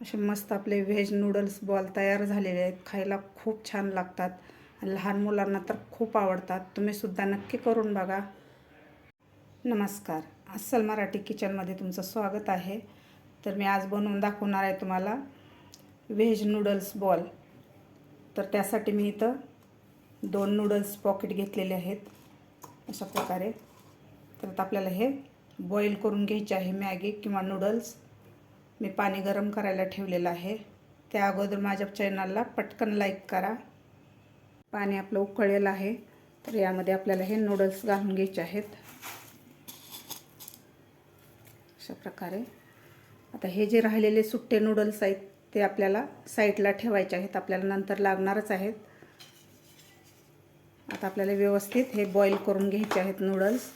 असे मस्त आपले व्हेज नूडल्स बॉल तयार झालेले आहेत. खायला खूप छान लागतात. आणि लहान मुलांना तर खूप आवडतात. तुम्हीसुद्धा नक्की करून बघा. नमस्कार. अस्सल मराठी किचनमध्ये तुमचं स्वागत आहे. तर मी आज बनवून दाखवणार आहे तुम्हाला व्हेज नूडल्स बॉल. तर त्यासाठी मी इथं दोन नूडल्स पॉकेट घेतलेले आहेत. अशा प्रकारे. तर आपल्याला हे बॉईल करून घ्यायचे आहे मॅगी किंवा नूडल्स. मी पाणी गरम करायला ठेवलेलं आहे. त्या अगोदर माझ्या चॅनलला पटकन लाईक करा. पाणी आपलं उकळलेलं आहे तर यामध्ये आपल्याला हे नूडल्स घालून घ्यायचे आहेत. अशा प्रकारे. आता हे जे राहिलेले सुट्टे नूडल्स आहेत ते आपल्याला साईडला ठेवायचे आहेत. आपल्याला नंतर लागणारच आहेत. आता आपल्याला व्यवस्थित हे बॉईल करून घ्यायचे आहेत नूडल्स.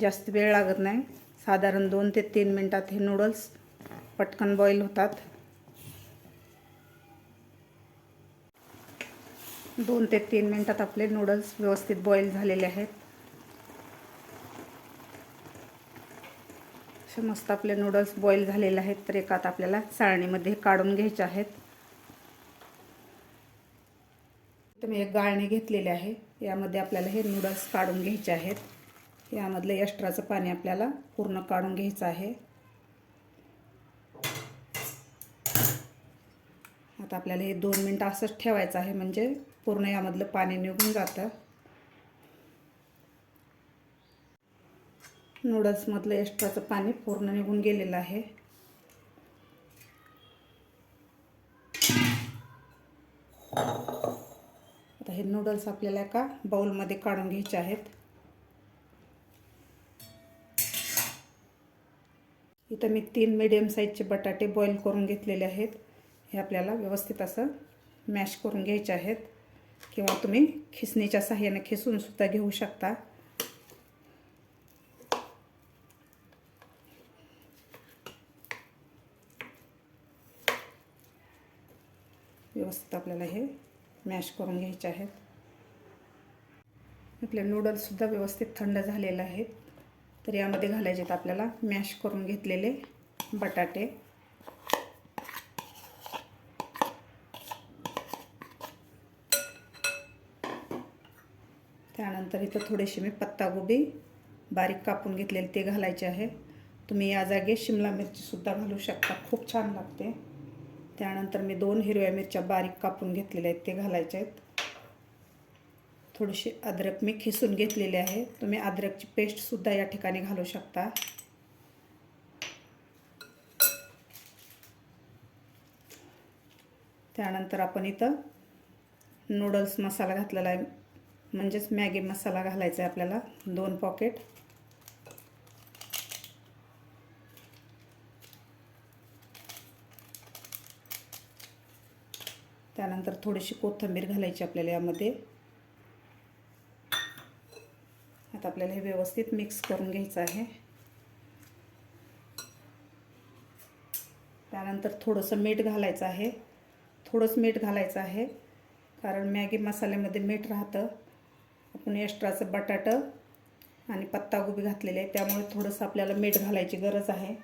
जास्त वेळ लागत नाही. साधारण दोन ते तीन मिनटात हे नूडल्स पटकन बॉईल होतात. दोन ते तीन मिनटात आपले नूडल्स व्यवस्थित बॉईल झालेले आहेत. असे मस्त आपले नूडल्स बॉईल झालेले आहेत तर एकात आपल्याला चाळणीमध्ये काढून घ्यायचे आहेत. तर मी एक गाळणी घेतलेली आहे. यामध्ये आपल्याला हे नूडल्स काढून घ्यायचे आहेत. यामधलं एक्स्ट्राचं पाणी आपल्याला पूर्ण काढून घ्यायचं आहे. आता आपल्याला हे दोन मिनटं असंच ठेवायचं आहे म्हणजे पूर्ण यामधलं पाणी निघून जातं. नूडल्समधलं एक्स्ट्राचं पाणी पूर्ण निघून गेलेलं आहे. आता हे नूडल्स आपल्याला एका बाउलमध्ये काढून घ्यायचे आहेत. इथं मी तीन मीडियम साईजचे बटाटे बॉईल करून घेतलेले आहेत. हे आपल्याला व्यवस्थित असं मॅश करून घ्यायचे आहेत. किंवा तुम्ही खिसणीच्या साह्याने खिसूनसुद्धा घेऊ शकता. व्यवस्थित आपल्याला हे मॅश करून घ्यायचे आहेत. आपले नूडल्ससुद्धा व्यवस्थित थंड झालेले आहेत. तर यामध्ये घालायचे आहेत आपल्याला. मॅश करून घेतलेले बटाटे. त्यानंतर इथं थोडेसे मी पत्तागोबी बारीक कापून घेतलेले ते घालायचे आहे. तुम्ही या जागी शिमला मिरचीसुद्धा घालू शकता. खूप छान लागते. त्यानंतर मी दोन हिरव्या मिरच्या बारीक कापून घेतलेल्या आहेत ते घालायचे आहेत. थोडीशी अद्रक मी खिसून घेतलेली आहे. तुम्ही अद्रकची पेस्टसुद्धा या ठिकाणी घालू शकता. त्यानंतर आपण इथं नूडल्स मसाला घातलेला आहे. म्हणजेच मॅगी मसाला घालायचा आहे आपल्याला. दोन पॉकेट त्यानंतर थोडीशी कोथिंबीर घालायची आपल्याला यामध्ये. आता आपल्याला हे व्यवस्थित मिक्स करून घ्यायचं आहे. त्यानंतर थोडंसं मीठ घालायचं आहे. थोडंच मीठ घालायचं आहे. कारण मॅगी मसाल्यामध्ये मीठ राहतं. आपण एक्स्ट्राचं बटाटं आणि पत्तागोबी घातलेले आहे त्यामुळे थोडंसं आपल्याला मीठ घालायची गरज आहे.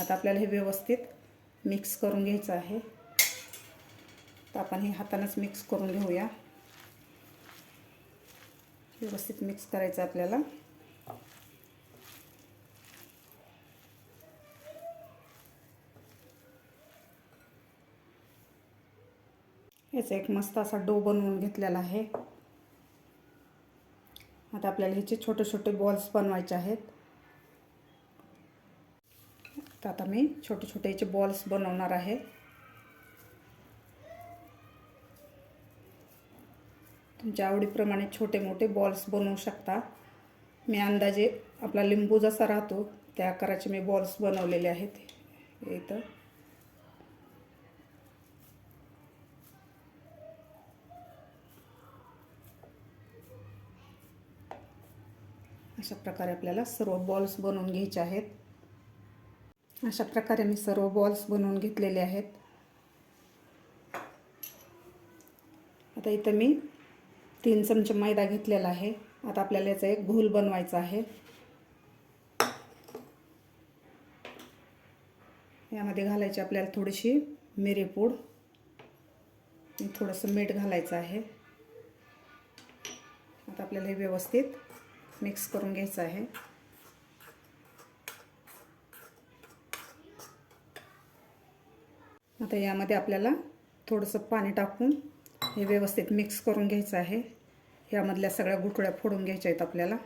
आता आपल्याला हे व्यवस्थित मिक्स करून घ्यायचं आहे. तर आपण हे हातानंच मिक्स करून घेऊया. व्यवस्थित मिक्स करायचं आपल्याला. याचा एक मस्त असा डो बनवून घेतलेला आहे. आता आपल्याला ह्याचे छोटे छोटे बॉल्स बनवायचे आहेत. तर आता मी छोटे छोटे याचे बॉल्स बनवणार आहे. तुमच्या आवडीप्रमाणे छोटे मोठे बॉल्स बनवू शकता. मी अंदाजे आपला लिंबू जसा राहतो त्या आकाराचे मी बॉल्स बनवलेले आहेत. इथं. अशा प्रकारे आपल्याला सर्व बॉल्स बनवून घ्यायचे आहेत. अशा प्रकारे मी सर्व बॉल्स बनवून घेतलेले आहेत. आता इथं मी तीन चमचे मैदा घेतलेला आहे. आता आपल्याला याचा एक घोल बनवायचा आहे. यामध्ये घालायची आपल्याला थोडीशी मिरेपूड थोडंसं मीठ घालायचं आहे. आता आपल्याला हे व्यवस्थित मिक्स करून घ्यायचं आहे. आता यामध्ये आपल्याला थोडंसं पाणी टाकून हे व्यवस्थित मिक्स करून घ्यायचं आहे. यामधल्या सगळ्या गुठळ्या फोडून घ्यायच्या आहेत आपल्याला.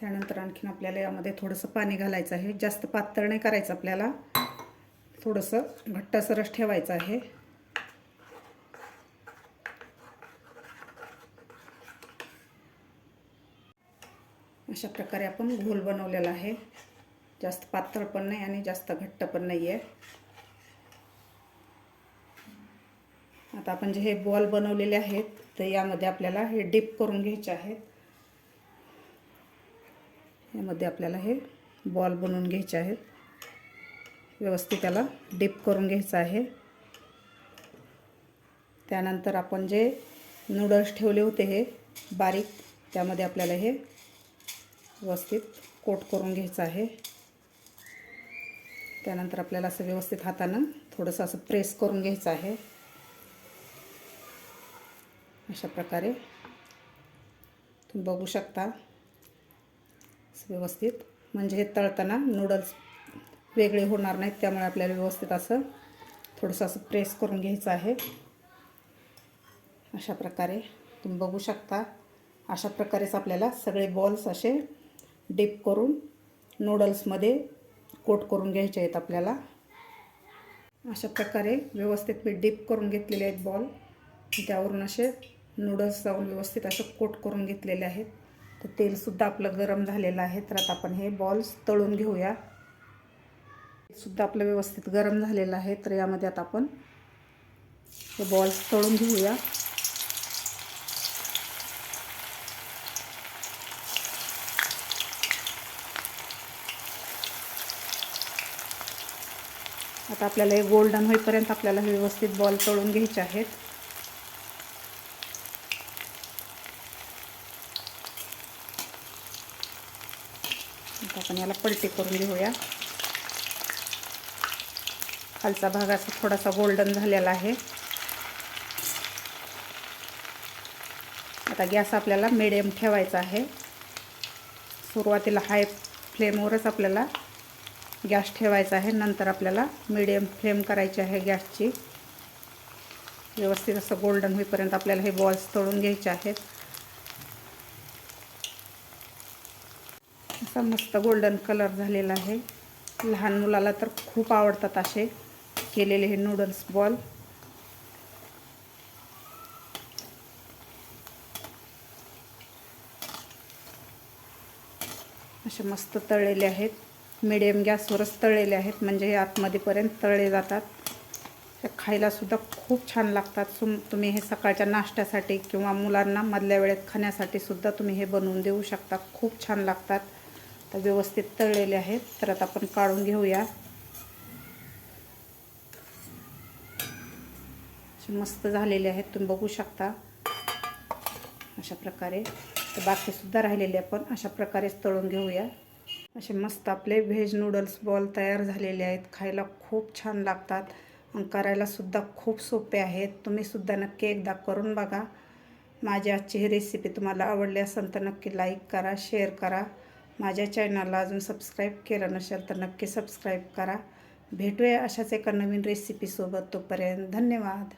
त्यानंतर आणखीन आपल्याला यामध्ये थोडंसं पाणी घालायचं आहे. जास्त पातळ नाही करायचं आपल्याला. थोडंसं घट्टसरच ठेवायचं आहे. अशा प्रकारे आपण घोल बनवलेला आहे. जास्त पातळ पण नाही आणि जास्त घट्ट पण नाही आहे आता आपण जे हे बॉल बनवलेले आहेत तर यामध्ये आपल्याला हे डिप करून घ्यायचे आहेत. यामध्ये आपल्याला हे बॉल बनवून घ्यायचे आहेत. व्यवस्थित त्याला डिप करून घ्यायचं आहे. त्यानंतर आपण जे नूडल्स ठेवले होते हे बारीक त्यामध्ये आपल्याला हे व्यवस्थित कोट करून घ्यायचं आहे. त्यानंतर आपल्याला असं व्यवस्थित हातानं थोडंसं असं प्रेस करून घ्यायचं आहे. अशा प्रकारे तुम्ही बघू शकता. व्यवस्थित. म्हणजे हे तळताना नूडल्स वेगळे होणार नाहीत त्यामुळे आपल्याला व्यवस्थित असं थोडंसं असं प्रेस करून घ्यायचं आहे. अशा प्रकारे तुम्ही बघू शकता. अशा प्रकारेच आपल्याला सगळे बॉल्स असे डीप करून नूडल्समध्ये कोट करून घ्यायचे आहेत आपल्याला. अशा प्रकारे व्यवस्थित मी डीप करून घेतलेले आहेत बॉल त्यावरून असे नूडल्स जाऊन व्यवस्थित असं कोट करून घेतलेले आहेत. तर तेलसुद्धा आपलं गरम झालेलं आहे. तर आता आपण हे बॉल्स तळून घेऊया. सुद्धा आपलं व्यवस्थित गरम झालेलं आहे. तर यामध्ये आता आपण हे बॉल्स तळून घेऊया. आता आपल्याला हे गोल्डन होईपर्यंत आपल्याला व्यवस्थित बॉल तळून घ्यायचे आहेत. आता आपण याला पलटी करून घेऊया. खालचा भाग असा थोडासा गोल्डन झालेला आहे. आता गॅस आपल्याला मिडियम ठेवायचा आहे. सुरुवातीला हाय फ्लेमवरच आपल्याला गॅस ठेवायचा आहे. नंतर आपल्याला मिडियम फ्लेम करायची आहे गॅसची. व्यवस्थित असं गोल्डन होईपर्यंत आपल्याला हे बॉल्स तळून घ्यायचे आहेत. असा मस्त गोल्डन कलर झालेला आहे. लहान मुलाला तर खूप आवडतात असे केलेले हे नूडल्स बॉल असे मस्त तळलेले आहेत. मिडियम गॅसवरच तळलेले आहेत म्हणजे हे आतमध्येपर्यंत तळले जातात. खायलासुद्धा खूप छान लागतात. सुम तुम्ही हे सकाळच्या नाश्त्यासाठी किंवा मुलांना मधल्या वेळेत खाण्यासाठी सुद्धा तुम्ही हे बनवून देऊ शकता. खूप छान लागतात. तर व्यवस्थित तळलेले आहेत. तर आता आपण काढून घेऊया. असे मस्त झालेले आहेत. तुम्ही बघू शकता. अशा प्रकारे. तर बाकीसुद्धा राहिलेले आपण अशा प्रकारेच तळून घेऊया. असे मस्त आपले व्हेज नूडल्स बॉल तयार झालेले आहेत. खायला खूप छान लागतात आणि करायलासुद्धा खूप सोपे आहेत. तुम्हीसुद्धा नक्की एकदा करून बघा. माझी आजची ही रेसिपी तुम्हाला आवडली असेल तर नक्की लाईक करा शेअर करा. माझ्या चॅनलला अजून सबस्क्राईब केलं नसेल तर नक्की सबस्क्राईब करा. भेटूया अशाच एका नवीन रेसिपीसोबत तोपर्यंत धन्यवाद.